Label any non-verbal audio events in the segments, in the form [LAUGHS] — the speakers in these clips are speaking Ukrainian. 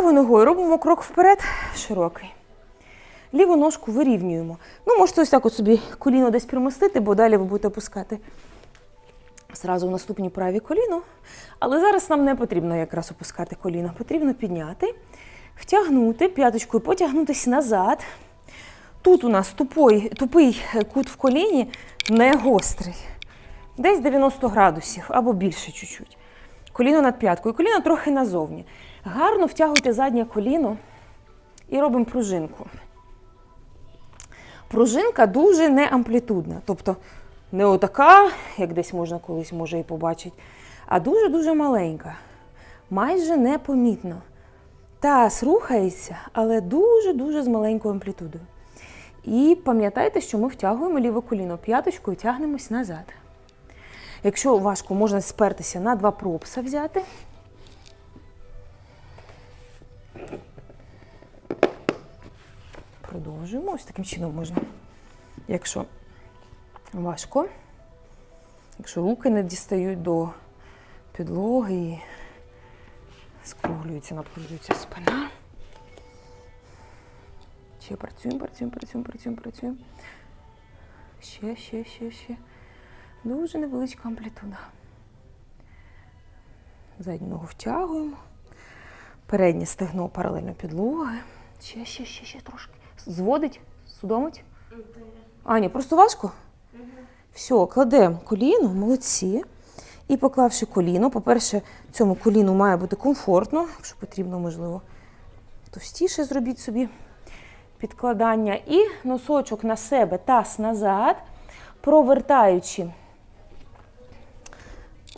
Правою ногою робимо крок вперед, широкий. Ліву ножку вирівнюємо. Ну, можете ось так от собі коліно десь примостити, бо далі ви будете опускати зразу в наступній праві коліно. Але зараз нам не потрібно якраз опускати коліно. Потрібно підняти, втягнути, п'яточкою потягнутися назад. Тут у нас тупой, тупий кут в коліні не гострий. Десь 90 градусів або більше чуть-чуть. Коліно над п'яткою, коліно трохи назовні. Гарно втягуйте заднє коліно і робимо пружинку. Пружинка дуже неамплітудна. Тобто не отака, як десь можна колись може і побачити, а дуже-дуже маленька. Майже непомітно. Таз рухається, але дуже-дуже з маленькою амплітудою. І пам'ятайте, що ми втягуємо ліве коліно п'яточкою, тягнемось назад. Якщо важко, можна спертися на два пропса взяти. Продовжуємо. Ось таким чином можна. Якщо важко, якщо руки не дістають до підлоги і скруглюється, напружується спина. Ще працюємо, працюємо, працюємо, працюємо, працюємо. Ще, ще, ще, ще. Дуже невеличка амплітуда. Задню ногу втягуємо. Переднє стегно паралельно підлоги. Ще, ще, ще, ще трошки. Зводить, судомить. А, ні, просто важко? Все, кладемо коліно, молодці. І поклавши коліно, по-перше, цьому коліну має бути комфортно, якщо потрібно, можливо, товстіше зробіть собі підкладання. І носочок на себе, таз назад, провертаючи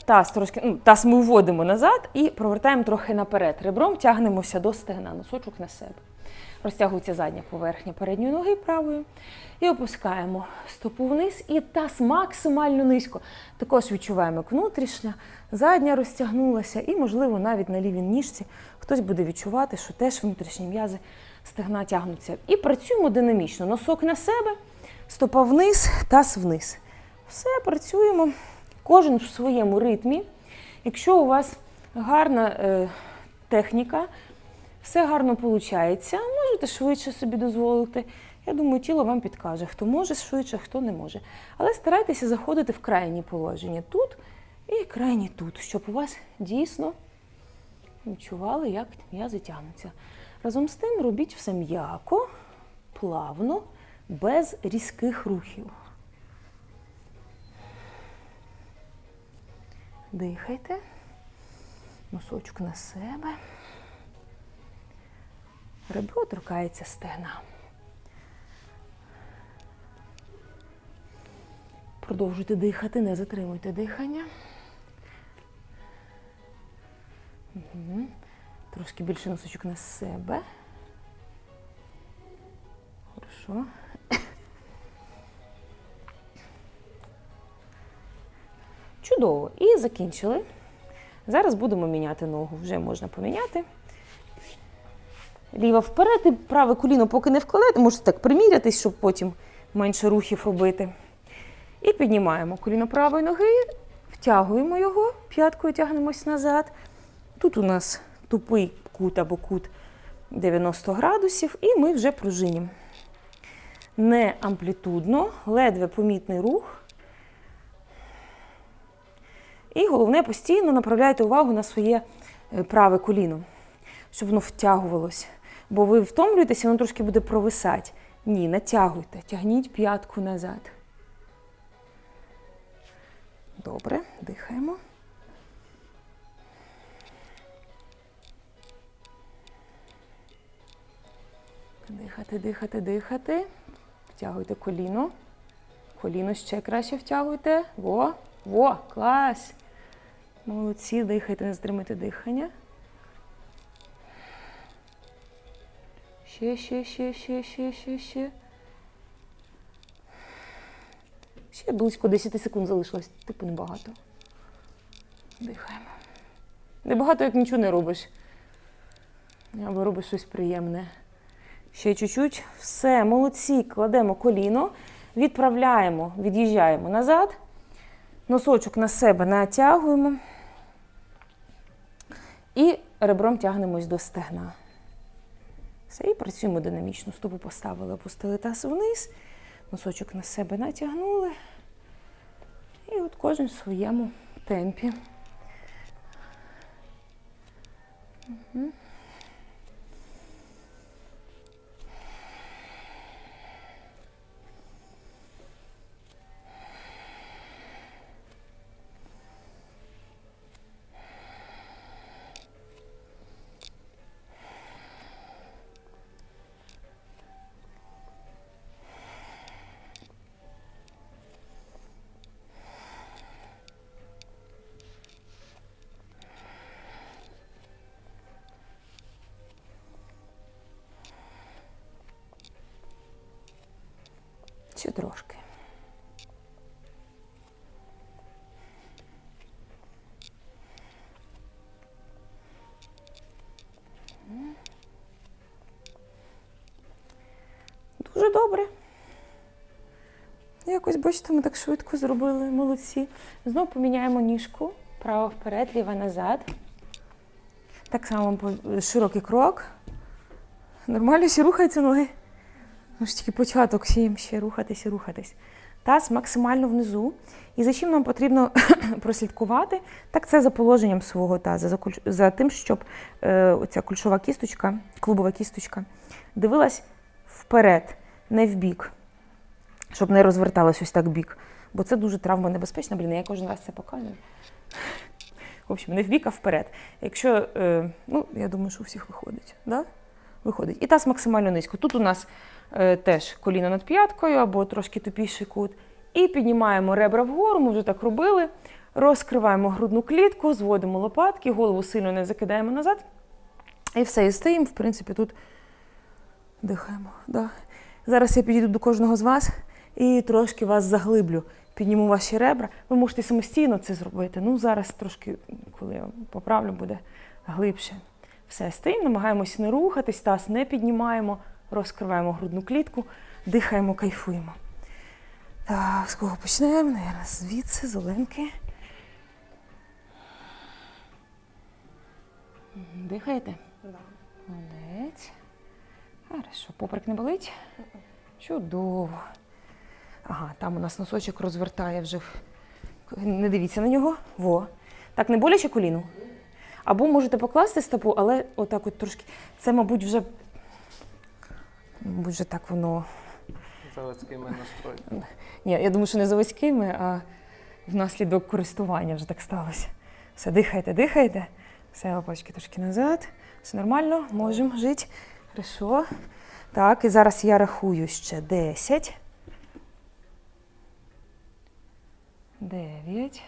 таз трошки, ну, таз ми вводимо назад і провертаємо трохи наперед. Ребром тягнемося до стегна, носочок на себе. Розтягується задня поверхня передньої ноги правою. І опускаємо стопу вниз і таз максимально низько. Також відчуваємо, як внутрішня, задня розтягнулася, і, можливо, навіть на лівій ніжці хтось буде відчувати, що теж внутрішні м'язи стегна тягнуться. І працюємо динамічно. Носок на себе, стопа вниз, таз вниз. Все, працюємо. Кожен в своєму ритмі. Якщо у вас гарна е, техніка, все гарно виходить, можете швидше собі дозволити. Я думаю, тіло вам підкаже, хто може швидше, хто не може. Але старайтеся заходити в крайні положення тут і крайні тут, щоб у вас дійсно відчували, як м'язи тягнуться. Разом з тим робіть все м'яко, плавно, без різких рухів. Дихайте, носочок на себе. Ребро торкається стегна. Продовжуйте дихати, не затримуйте дихання. Угу. Трошки більше носочок на себе. Хорошо. Чудово. І закінчили. Зараз будемо міняти ногу. Вже можна поміняти. Ліва вперед і праве коліно поки не вкладете, можете так примірятись, щоб потім менше рухів робити. І піднімаємо коліно правої ноги, втягуємо його, п'яткою тягнемось назад. Тут у нас тупий кут або кут 90 градусів, і ми вже пружинім. Не амплітудно, ледве помітний рух. І головне, постійно направляйте увагу на своє е, праве коліно, щоб воно втягувалось. Бо ви втомлюєтеся, воно трошки буде провисати. Ні, натягуйте, тягніть п'ятку назад. Добре, дихаємо. Дихати, дихати, дихати. Втягуйте коліно. Коліно ще краще втягуйте. Во, во, клас. Молодці, дихайте, не стримуйте дихання. Ще, ще, ще, ще, ще, ще, ще. Ще близько 10 секунд залишилось, типу небагато. Дихаємо. Небагато, як нічого не робиш. Або робиш щось приємне. Ще чуть-чуть. Все, молодці. Кладемо коліно, відправляємо, від'їжджаємо назад. Носочок на себе натягуємо. І ребром тягнемось до стегна. Все, і працюємо динамічно. Стопу поставили, опустили таз вниз, носочок на себе натягнули. І от кожен в своєму темпі. Мгм. Ще трошки. Дуже добре. Якось, бачите, ми так швидко зробили, молодці. Знову поміняємо ніжку. Право вперед, ліва назад. Так само широкий крок. Нормально ще рухаються ноги. Ну ж тільки початок ще ще рухатись і рухатись. Таз максимально внизу. І за чим нам потрібно [CLEARS THROAT] прослідкувати? Так це за положенням свого таза, за, кульш- за тим, щоб е, оця кульшова кісточка, клубова кісточка, дивилась вперед, не в бік, щоб не розверталась ось так бік. Бо це дуже травмонебезпечно. Блін, я кожен раз це показую. В общем, не в бік, а вперед. Якщо, е, ну, я думаю, що у всіх виходить. Да? Виходить. І таз максимально низько. Тут у нас теж коліно над п'яткою або трошки тупіший кут. І піднімаємо ребра вгору, ми вже так робили. Розкриваємо грудну клітку, зводимо лопатки, голову сильно не закидаємо назад. І все, і стоїмо, в принципі, тут дихаємо. Да. Зараз я підійду до кожного з вас і трошки вас заглиблю. Підніму ваші ребра. Ви можете самостійно це зробити. Ну, зараз трошки, коли я поправлю, буде глибше. Все, стоїмо, намагаємося не рухатись, таз не піднімаємо, розкриваємо грудну клітку, дихаємо, кайфуємо. Так, з кого почнемо? Наверно, звідси, з Оленки. Мгм, Дихаєте? Молодець. Хорошо. Поприк не болить? Чудово. Ага, там у нас носочок розвертає вже. Не дивіться на нього. Во. Так, не боляче коліну? Або можете покласти стопу, але отак от трошки. Це, мабуть, вже. Мабуть, вже так воно. Заводськими настрой. Ні, я думаю, що не заводськими, а внаслідок користування вже так сталося. Все, дихайте, дихайте. Все, лопачки трошки назад. Все нормально, можемо жити. Хорошо. Так, і зараз я рахую ще 10. 9.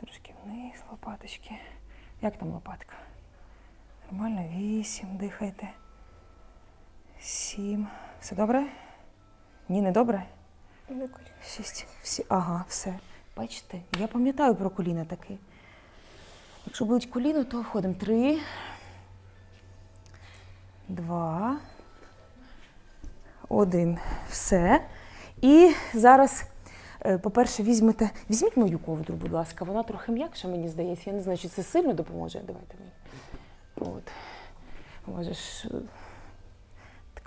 Трошки вниз, лопаточки. Як там лопатка? Нормально, 8. Дихайте. 7. Все добре? Ні, не добре? Шість. Всі. Ага, все. Бачите, я пам'ятаю про коліна таки. Якщо болить коліно, то входимо. Три. Два. Один. Все. І зараз, е, по-перше, візьмете. Візьміть мою ковдру, будь ласка. Вона трохи м'якша, мені здається. Я не знаю, чи це сильно допоможе. Давайте мені. От. Може ж. е,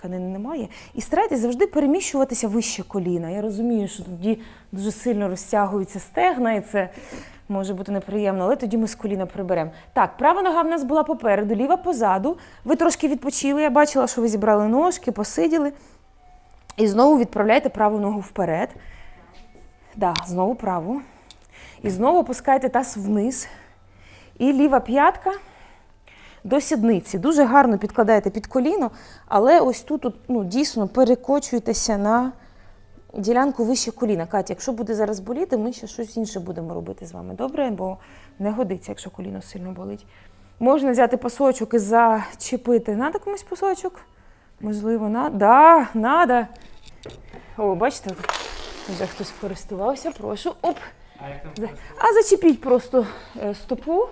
тканини немає. І старайтесь завжди переміщуватися вище коліна. Я розумію, що тоді дуже сильно розтягуються стегна, і це може бути неприємно, але тоді ми з коліна приберемо. Так, права нога в нас була попереду, ліва позаду. Ви трошки відпочили. Я бачила, що ви зібрали ножки, посиділи. І знову відправляйте праву ногу вперед. Да, знову праву. І знову опускайте таз вниз. І ліва п'ятка до сідниці. Дуже гарно підкладаєте під коліно, але ось тут от, ну, дійсно перекочуєтеся на ділянку вище коліна. Катя, якщо буде зараз боліти, ми ще щось інше будемо робити з вами. Добре? Бо не годиться, якщо коліно сильно болить. Можна взяти пасочок і зачепити. Надо комусь пасочок? Можливо, на... Да, надо. О, бачите, вже хтось користувався, прошу. Оп. А За- А зачепіть просто е, стопу.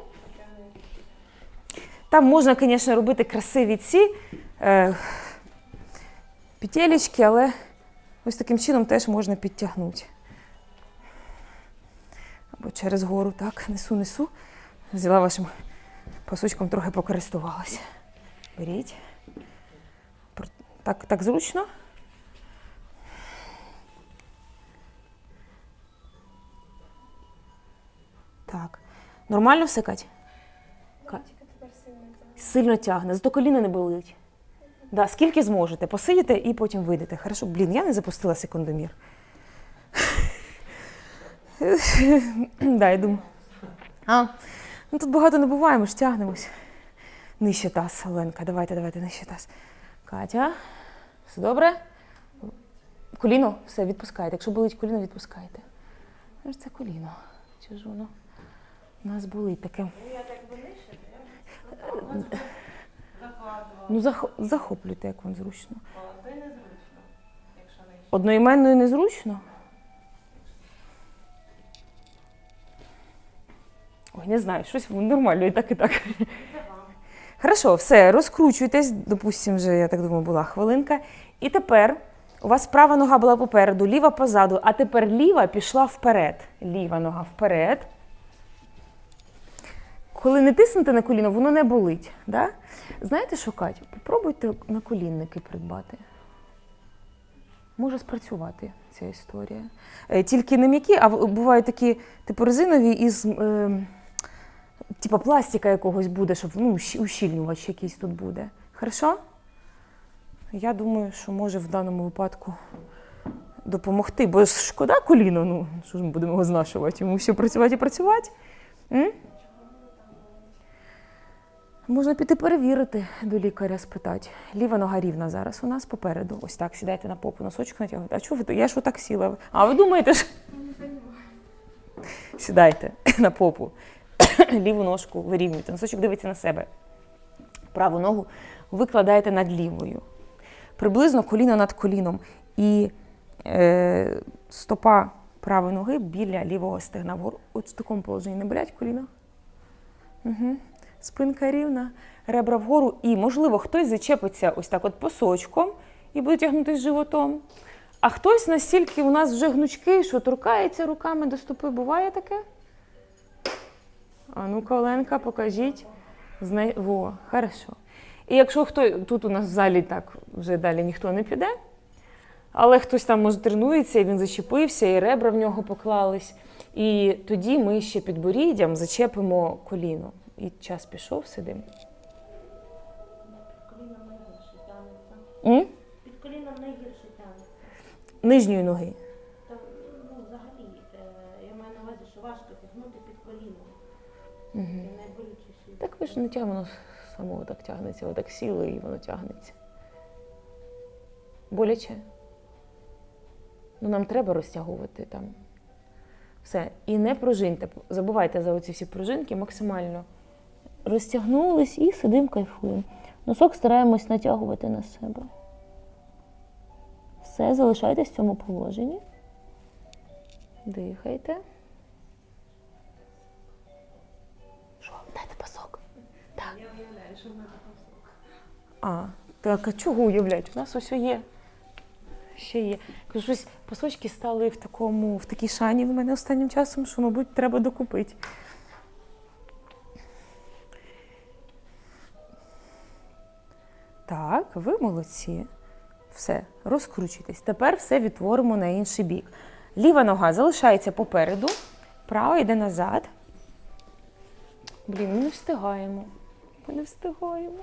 Там можна, звісно, робити красиві ці е, петелечки, але ось таким чином теж можна підтягнути. Або через гору, так, несу, несу. Взяла вашим пасочком, трохи покористувалася. Беріть. Так, так зручно? Так. Нормально все, Кать? Сильно тягне, зато коліно не болить. Да, скільки зможете, посидіте і потім вийдете. Хорошо, блін, я не запустила секундомір. [LAUGHS] да, я думаю. А, ну тут багато не буває, ми ж тягнемось. Нижче таз, Оленка, давайте, давайте, нижче таз. Катя, все добре? Коліно, все, відпускайте. Якщо болить коліно, відпускайте. Ну це коліно. Чи ж? У нас болить таке. Ну, зах... захоплюйте, як вам зручно. Одноіменною незручно? Ой, не знаю, щось нормально і так, і так. Хорошо, все, розкручуйтесь, допустимо, вже, я так думаю, була хвилинка. І тепер у вас права нога була попереду, ліва позаду, а тепер ліва пішла вперед. Ліва нога вперед. Коли не тиснете на коліно, воно не болить. Да? Знаєте що, Катю? Попробуйте наколінники придбати. Може спрацювати ця історія. Е, Тільки не м'які, а бувають такі, типу, резинові із. Е, типу пластика якогось буде, щоб ну, ущільнювач якийсь тут буде. Хорошо? Я думаю, що може в даному випадку допомогти, бо шкода коліно, ну що ж ми будемо його знашувати, йому ще працювати і працювати. М? Можна піти перевірити до лікаря, спитати. Ліва нога рівна зараз у нас попереду. Ось так, сідайте на попу, носочок натягуйте. А чого ви? Я ж отак сіла. А ви думаєте, що... Сідайте на попу. [COUGHS] Ліву ножку вирівнюйте. Носочок дивиться на себе. Праву ногу викладаєте над лівою. Приблизно коліно над коліном. І е, стопа правої ноги біля лівого стегна вгору. От в такому положенні не болять коліна. Угу. Спинка рівна, ребра вгору. І, можливо, хтось зачепиться ось так от посочком і буде тягнутися животом. А хтось настільки у нас вже гнучкий, що торкається руками до стопи. Буває таке? А ну-ка, Оленка, покажіть. Зна... Во, хорошо. І якщо хто тут у нас в залі так вже далі ніхто не піде, але хтось там може тренується, і він зачепився, і ребра в нього поклались. І тоді ми ще підборіддям зачепимо коліно. І час пішов, тягнеться. М? Під коліном найгірше тягнеться. Нижньої ноги. Та, ну, взагалі, е, я маю на увазі, що важко тягнути під коліном. Угу. Це найболючіший. Так ви ж не тягне, воно само так тягнеться, отак сіли і воно тягнеться. Боляче. Ну, нам треба розтягувати там. Все. І не пружиньте. Забувайте за оці всі пружинки максимально. Розтягнулись і сидимо, кайфуємо. Носок стараємось натягувати на себе. Все, залишайтесь в цьому положенні. Дихайте. Що, дайте пасок. Так. Я уявляю, що в мене пасок. А, так, а чого уявляють? У нас ось є. Ще є. Кажу, щось пасочки стали в такому, в такій шані в мене останнім часом, що, мабуть, треба докупити. Так, ви молодці. Все, розкручуйтесь. Тепер все відтворимо на інший бік. Ліва нога залишається попереду, права йде назад. Блін, ми не встигаємо. Ми не встигаємо.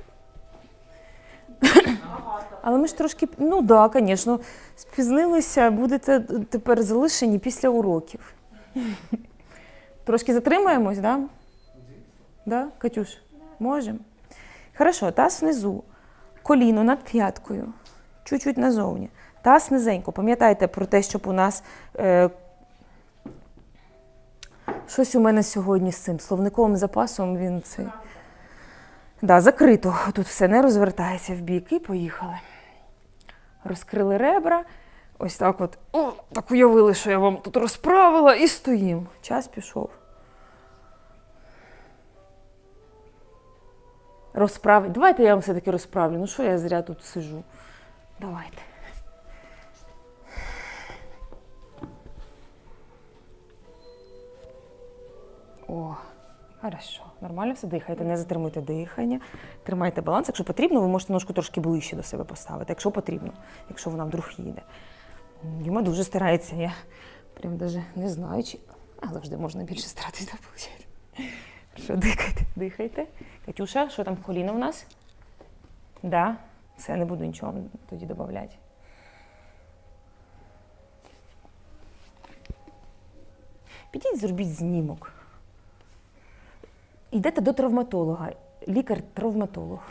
Але ми ж трошки, ну так, да, звісно, спізнилися, будете тепер залишені після уроків. Трошки затримаємось, так? Да? Да, Катюш? Можемо? Хорошо, таз внизу, коліно над п'яткою, чуть-чуть назовні. Таз низенько. Пам'ятайте про те, щоб у нас е, щось у мене сьогодні з цим словниковим запасом він цей. Да, закрито. Тут все не розвертається в бік. І поїхали. Розкрили ребра. Ось так от. О, так уявили, що я вам тут розправила і стоїм. Час пішов. Розправити. Давайте я вам все-таки розправлю. Ну що я зря тут сижу? Давайте. О, Хорошо, нормально все дихайте, не затримуйте дихання, тримайте баланс. Якщо потрібно, ви можете ножку трошки ближче до себе поставити, якщо потрібно, якщо вона вдруг їде. Діма дуже старається, я прям даже не знаю, чи. А завжди можна більше старатись, так виходить. Що, дихайте, дихайте. Катюша, що там коліно в нас? Да, все, не буду нічого тоді додати. Підіть, зробіть знімок. Йдете до травматолога, лікар-травматолог.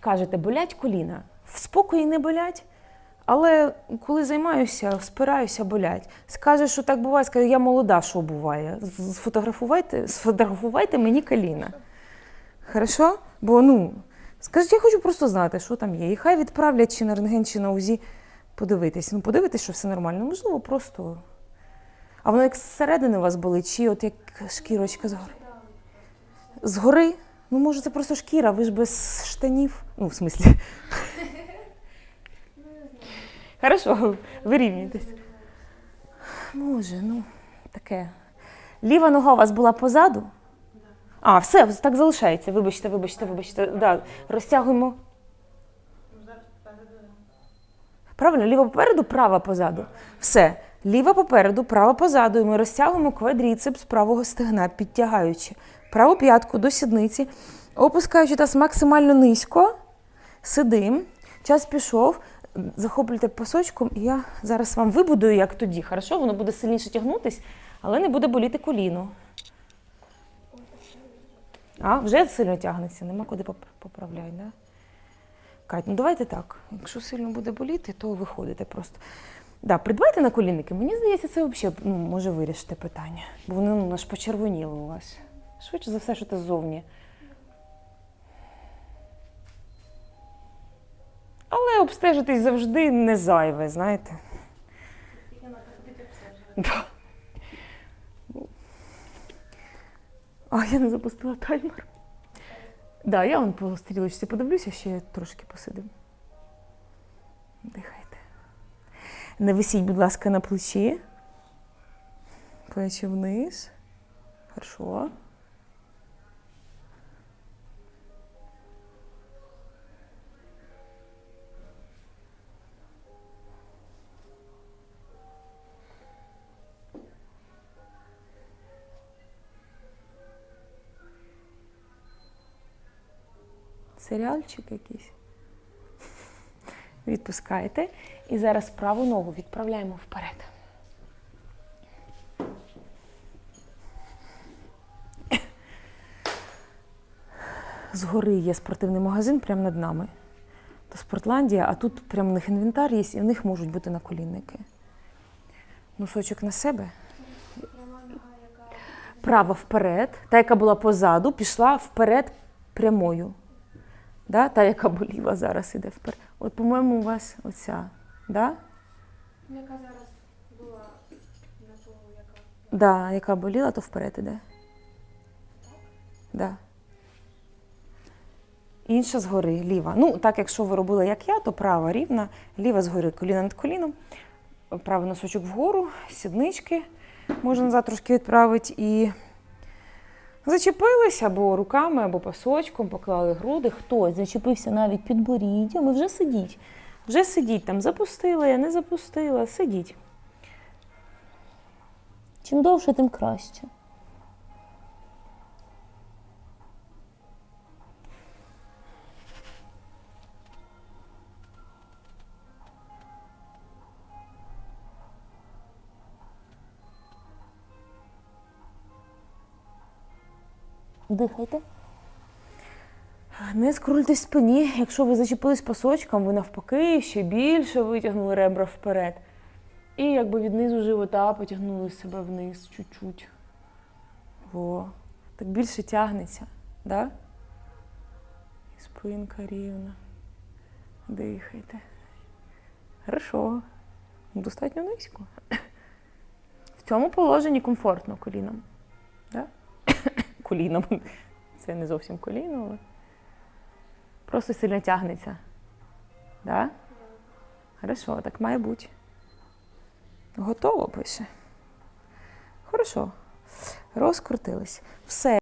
Кажете, болять коліна. В спокої не болять, але коли займаюся, спираюся, болять. Скаже, що так буває, скаже, я молода, що буває. Сфотографувайте, сфотографувайте мені коліна. Хорошо? Бо ну, скажіть, я хочу просто знати, що там є. І хай відправлять чи на рентген, чи на УЗІ подивитись. Ну, подивитись, що все нормально. Можливо, просто. А воно як зсередини у вас болить, чи от як шкірочка згори? Згори? Ну, може, це просто шкіра, ви ж без штанів. Ну, в смислі. Хорошо, [LAUGHS] вирівнюйтесь. Може, ну, таке. Ліва нога у вас була позаду? А, все, так залишається. Вибачте, вибачте, вибачте. Да, розтягуємо. Правильно, ліва попереду, права позаду. Все. Ліва попереду, права позаду. І ми розтягуємо квадріцепс правого стегна, підтягаючи праву п'ятку до сідниці, опускаючи таз максимально низько. Сидим. Час пішов. Захоплюйте пасочком, і я зараз вам вибудую, як тоді. Хорошо, воно буде сильніше тягнутись, але не буде боліти коліно. А, вже сильно тягнеться, нема куди поп- поправляти, да? Кать, ну давайте так. Якщо сильно буде боліти, то виходите просто. Да, придбайте на колінники. Мені здається, це взагалі ну, може вирішити питання. Бо вони ну, аж почервоніли у вас. Швидше за все, що це ззовні. Але обстежитись завжди не зайве, знаєте. А, я не запустила таймер. Да, я вон по стрілочці подивлюся, ще трошки посидим. Дихайте. Не висіть, будь ласка, на плечі. Плечі вниз. Хорошо. Серіальчик якийсь. Відпускайте. І зараз праву ногу відправляємо вперед. Згори є спортивний магазин прямо над нами. То Спортландія, а тут прямо в них інвентар є, і в них можуть бути наколінники. Носочок на себе. Права вперед, та, яка була позаду, пішла вперед прямою. Да? Та, яка боліла зараз, іде вперед. От, по-моєму, у вас оця. Да? Яка зараз була на того, яка Да, яка боліла, то вперед іде. Да. Інша згори, ліва. Ну, так, якщо ви робили, як я, то права рівна, ліва згори, коліно над коліном, правий носочок вгору, сіднички можна назад трошки відправити і зачепилися або руками, або пасочком, поклали груди. Хтось зачепився навіть під боріддям і вже сидіть. Вже сидіть там, запустила я, не запустила, сидіть. Чим довше, тим краще. Дихайте. Не скрультесь спині. Якщо ви зачепились пасочком, ви навпаки ще більше витягнули ребра вперед. І якби від низу живота потягнули себе вниз чуть-чуть. Во. Так більше тягнеться, да? І спинка рівна. Дихайте. Хорошо. Достатньо низько. В цьому положенні комфортно коліном. Коліном. [LAUGHS] Це не зовсім коліно, але просто сильно тягнеться. Да? Хорошо, так має бути. Готово пише. Хорошо. Розкрутились. Все.